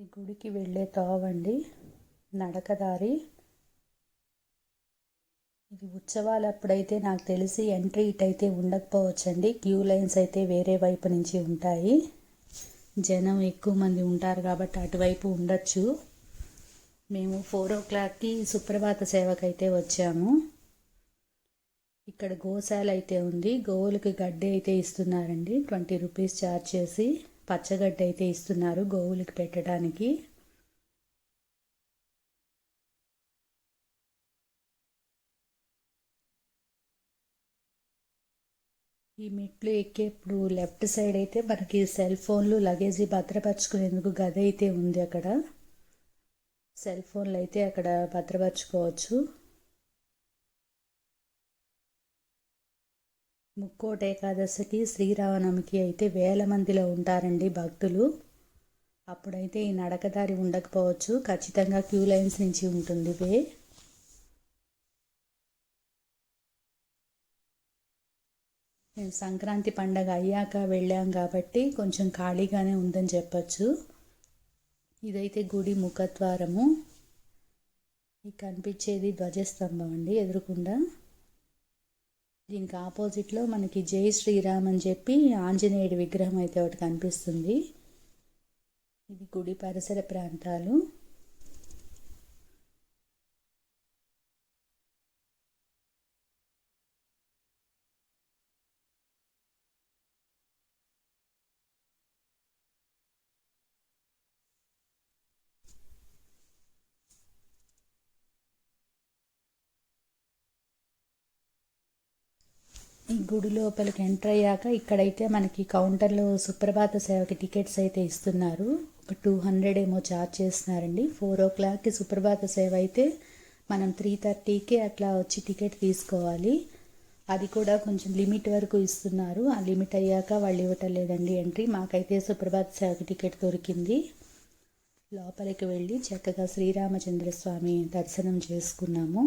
ఈ గుడికి వెళ్ళే తావండి. నడకదారి. ఇది ఉత్సవాలప్పుడైతే నాకు తెలిసి ఎంట్రీ ఇటైతే ఉండకపోవచ్చండి. క్యూ లైన్స్ అయితే వేరే వైపు నుంచి ఉంటాయి. జనం ఎక్కువ మంది ఉంటారు కాబట్టి అటువైపు ఉండొచ్చు. మేము ఫోర్ ఓ క్లాక్కి సుప్రభాత సేవకైతే వచ్చాము. ఇక్కడ గోశాల అయితే ఉంది. గోవులకి గడ్డి అయితే ఇస్తున్నారండి. ట్వంటీ రూపీస్ ఛార్జ్ చేసి. పచ్చగడ్డ అయితే ఇస్తున్నారు గోవులకి పెట్టడానికి. ఈ మెట్లు ఎక్కేప్పుడు లెఫ్ట్ సైడ్ అయితే మనకి సెల్ ఫోన్లు లగేజీ భద్రపరచుకునేందుకు గది అయితే ఉంది అక్కడ. సెల్ ఫోన్లు అయితే అక్కడ భద్రపరచుకోవచ్చు. ముక్కోట ఏకాదశికి శ్రీరామనవమికి అయితే వేల మందిలో ఉంటారండి భక్తులు. అప్పుడైతే ఈ నడకదారి ఉండకపోవచ్చు. ఖచ్చితంగా క్యూ లైన్స్ నుంచి ఉంటుంది వే. మేము సంక్రాంతి పండగ అయ్యాక వెళ్ళాం కాబట్టి కొంచెం ఖాళీగానే ఉందని చెప్పచ్చు. ఇదైతే గుడి ముఖద్వారము. ఈ కనిపించేది ధ్వజస్తంభం అండి ఎదురుకుండా. దీనికి ఆపోజిట్లో మనకి జై శ్రీరామ్ అని చెప్పి ఆంజనేయుడి విగ్రహం అయితే ఒకటి కనిపిస్తుంది. ఇది గుడి పరిసర ప్రాంతాలు. ఈ గుడి లోపలికి ఎంటర్ అయ్యాక ఇక్కడైతే మనకి కౌంటర్లో సుప్రభాత సేవకి టికెట్స్ అయితే ఇస్తున్నారు. ఒక టూ హండ్రెడ్ ఏమో ఛార్జ్ చేస్తున్నారండి. ఫోర్ ఓ క్లాక్కి సుప్రభాత సేవ అయితే మనం త్రీ థర్టీకి అట్లా వచ్చి టికెట్ తీసుకోవాలి. అది కూడా కొంచెం లిమిట్ వరకు ఇస్తున్నారు. ఆ లిమిట్ అయ్యాక వాళ్ళు ఇవ్వటం లేదండి ఎంట్రీ. మాకైతే సుప్రభాత సేవకి టికెట్ దొరికింది. లోపలికి వెళ్ళి చక్కగా శ్రీరామచంద్ర స్వామి దర్శనం చేసుకున్నాము.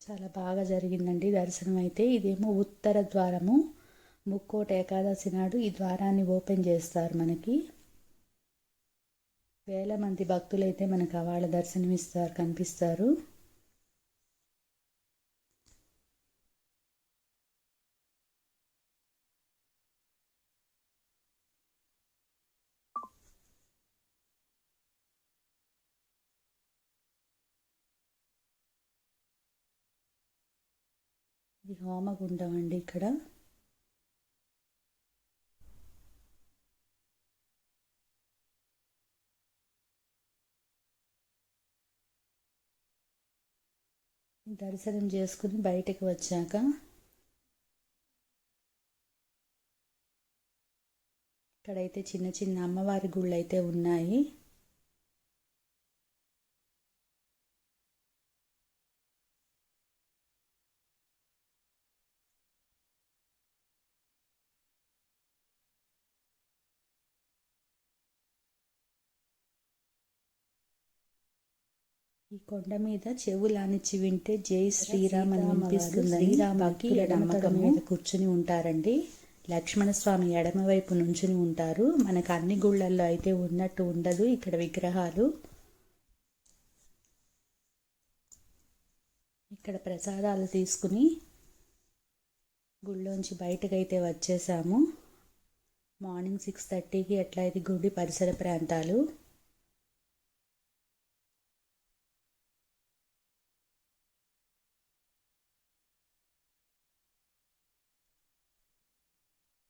చాలా బాగా జరిగిందండి దర్శనం అయితే. ఇదేమో ఉత్తర ద్వారము ముక్కోట ఏకాదశి నాడు ఈ ద్వారాన్ని ఓపెన్ చేస్తారు మనకి. వేల మంది భక్తులైతే మనకు వాళ్ళ దర్శనం ఇస్తారు కనిపిస్తారు. ఇది హోమగుండం అండి ఇక్కడ. దర్శనం చేసుకుని బయటకు వచ్చాక ఇక్కడైతే చిన్న చిన్న అమ్మవారి గుళ్ళు అయితే ఉన్నాయి. ఈ కొండ మీద చెవులానిచ్చి వింటే జై శ్రీరామ్ అని వినిపిస్తుందని భక్తుల నమ్మకం మీద కూర్చుని ఉంటారండి. లక్ష్మణస్వామి ఎడమవైపు నుంచుని ఉంటారు. మనకు అన్ని గుళ్ళల్లో అయితే ఉన్నట్టు ఉండదు ఇక్కడ విగ్రహాలు. ఇక్కడ ప్రసాదాలు తీసుకుని గుళ్ళోంచి బయటకైతే వచ్చేసాము. మార్నింగ్ సిక్స్ థర్టీకి ఎట్లా అయితే గుడి పరిసర ప్రాంతాలు.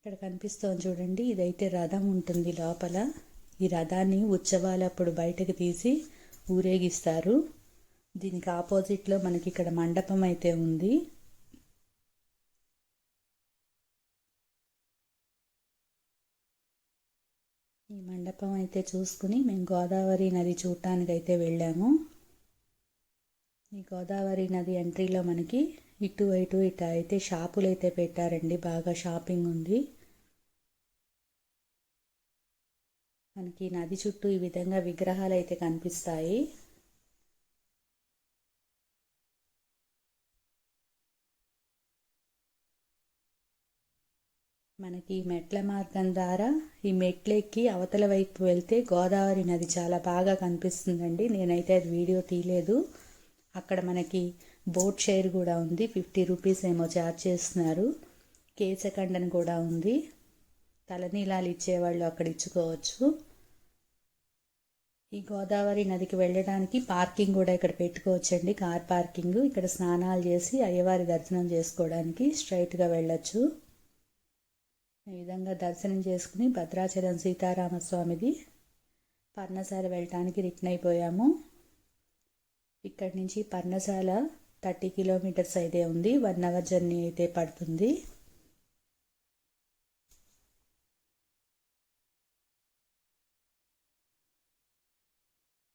ఇక్కడ కనిపిస్తోంది చూడండి. ఇదైతే రథం ఉంటుంది లోపల. ఈ రథాన్ని ఉత్సవాలప్పుడు బయటకు తీసి ఊరేగిస్తారు. దీనికి ఆపోజిట్లో మనకి ఇక్కడ మండపం అయితే ఉంది. ఈ మండపం అయితే చూసుకుని మేము గోదావరి నది చూడటానికి అయితే వెళ్ళాము. ఈ గోదావరి నది ఎంట్రీలో మనకి ఇటు ఇటు ఇటు అయితే షాపులు అయితే పెట్టారండి. బాగా షాపింగ్ ఉంది. మనకి నది చుట్టూ ఈ విధంగా విగ్రహాలు అయితే కనిపిస్తాయి. మనకి మెట్ల మార్గం ద్వారా ఈ మెట్లెక్కి అవతల వైపు వెళ్తే గోదావరి నది చాలా బాగా కనిపిస్తుందండి. నేనైతే అది వీడియో తీయలేదు. అక్కడ మనకి బోట్ షేర్ కూడా ఉంది. ఫిఫ్టీ రూపీస్ ఏమో ఛార్జ్ చేస్తున్నారు. కేశఖండన్ కూడా ఉంది. తలనీలాలు ఇచ్చేవాళ్ళు అక్కడ ఇచ్చుకోవచ్చు. ఈ గోదావరి నదికి వెళ్ళడానికి పార్కింగ్ కూడా ఇక్కడ పెట్టుకోవచ్చండి. Car parking. ఇక్కడ స్నానాలు చేసి అయ్యవారి దర్శనం చేసుకోవడానికి స్ట్రైట్గా వెళ్ళొచ్చు. ఈ విధంగా దర్శనం చేసుకుని భద్రాచలం సీతారామస్వామిది పర్ణశాల వెళ్ళటానికి రిటర్న్ అయిపోయాము. ఇక్కడి నుంచి పర్ణశాల థర్టీ కిలోమీటర్స్ అయితే ఉంది. వన్ అవర్ జర్నీ అయితే పడుతుంది.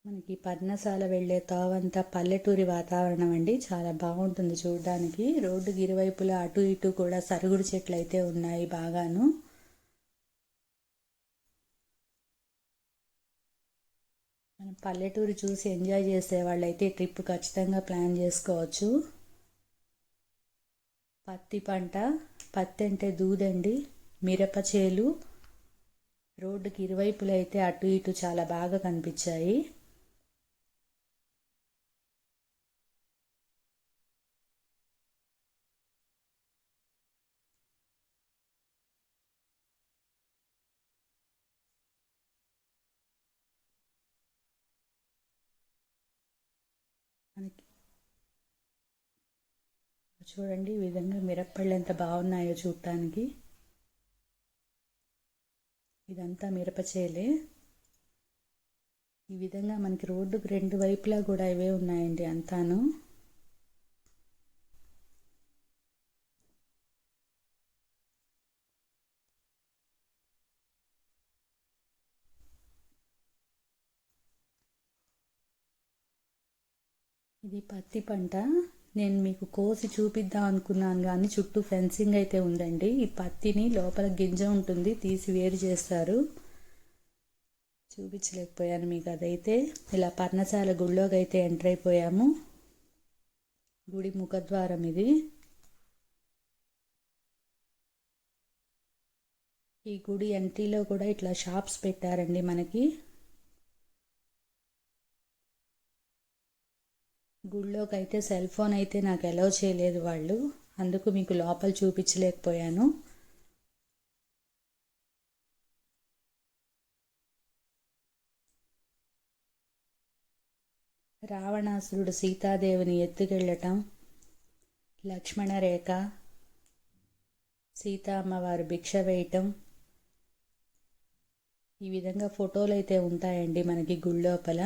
మనకి పర్ణశాల వెళ్ళే తావంతా పల్లెటూరి వాతావరణం అండి. చాలా బాగుంటుంది చూడడానికి. రోడ్డుకి ఇరువైపులా అటు ఇటు కూడా సరుగుడు చెట్లు అయితే ఉన్నాయి బాగాను. మనం పల్లెటూరు చూసి ఎంజాయ్ చేసే వాళ్ళైతే ట్రిప్ ఖచ్చితంగా ప్లాన్ చేసుకోవచ్చు. పత్తి పంట పత్తి అంటే దూదండి మిరప చేలు. రోడ్డుకి ఇరువైపులైతే అటు ఇటు చాలా బాగా కనిపించాయి. మనకి. చూడండి ఈ విధంగా మిరప్పళ్ళు ఎంత బాగున్నాయో చూడటానికి ఇదంతా మిరపచేలే ఈ విధంగా మనకి రోడ్డుకు రెండు వైపులా కూడా ఇవే ఉన్నాయండి అంతాను. ఇది పత్తి పంట. నేను మీకు కోసి చూపిద్దాం అనుకున్నాను కానీ చుట్టూ ఫెన్సింగ్ అయితే ఉందండి. ఈ పత్తిని లోపల గింజ ఉంటుంది తీసి వేరు చేస్తారు. చూపించలేకపోయాను మీకు అదైతే. ఇలా పర్ణశాల గుళ్ళోకి అయితే ఎంటర్ అయిపోయాము. గుడి ముఖద్వారం ఇది. ఈ గుడి ఎంట్రీలో కూడా ఇట్లా షాప్స్ పెట్టారండి మనకి. గుళ్ళోకి అయితే సెల్ ఫోన్ అయితే నాకు అలౌ చేయలేదు వాళ్ళు. అందుకు మీకు లోపల చూపించలేకపోయాను. రావణాసురుడు సీతాదేవిని ఎత్తుకెళ్ళటం లక్ష్మణ రేఖ సీతా అమ్మవారు భిక్ష వేయటం ఈ విధంగా ఫోటోలు అయితే ఉంటాయండి మనకి గుళ్ళోపల.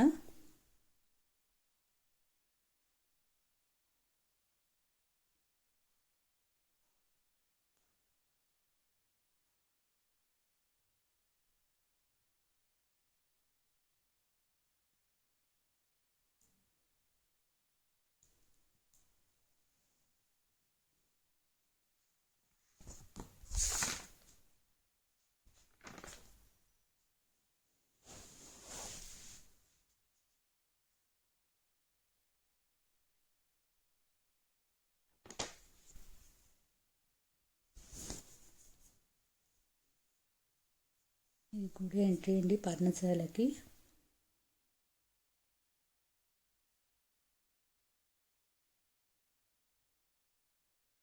ఇది గుడి ఎంట్రీ అండి పర్ణశాలకి.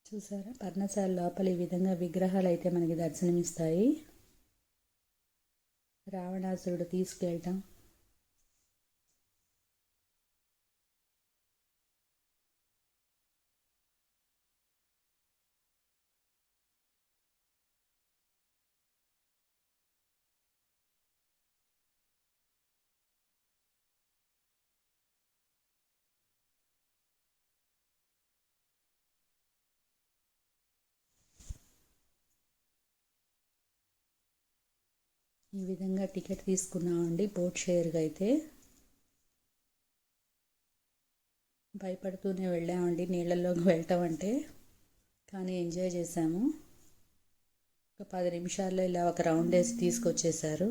చూసారా? పర్ణశాల లోపల ఈ విధంగా విగ్రహాలు అయితే మనకి దర్శనమిస్తాయి. రావణాసురుడు తీసుకెళ్ళటం. ఈ విధంగా టికెట్ తీసుకున్నామండి బోట్ షేర్గా అయితే. భయపడుతూనే వెళ్ళామండి నీళ్ళల్లోకి వెళ్ళటం అంటే. కానీ ఎంజాయ్ చేసాము ఒక పది నిమిషాల్లో ఇలా ఒక రౌండ్ వేసి తీసుకొచ్చేసారు.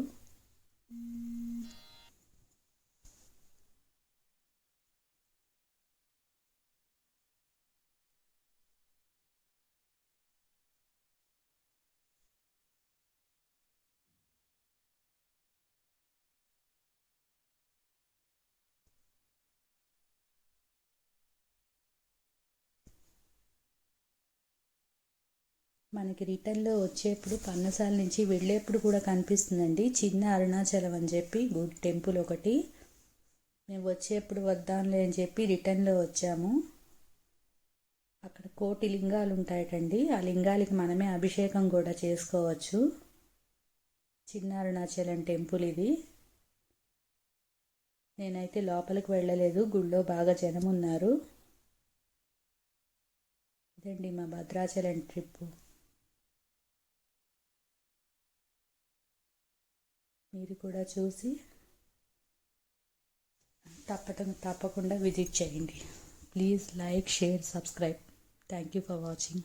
మనకి రిటర్న్లో వచ్చేప్పుడు పన్నసాల నుంచి వెళ్ళేప్పుడు కూడా కనిపిస్తుందండి. చిన్న అరుణాచలం అని చెప్పి గుడ్ టెంపుల్ ఒకటి. మేము వచ్చేప్పుడు వద్దాంలే అని చెప్పి రిటర్న్లో వచ్చాము. అక్కడ కోటి లింగాలు ఉంటాయటండి. ఆ లింగాలకి మనమే అభిషేకం కూడా చేసుకోవచ్చు. చిన్న అరుణాచలం టెంపుల్ ఇది. నేనైతే లోపలికి వెళ్ళలేదు. గుళ్ళో బాగా జనం ఉన్నారు. ఇదండి మా భద్రాచలం ట్రిప్పు. మీరు కూడా చూసి తప్పటం తప్పకుండా విజిట్ చేయండి. Please like share subscribe thank you for watching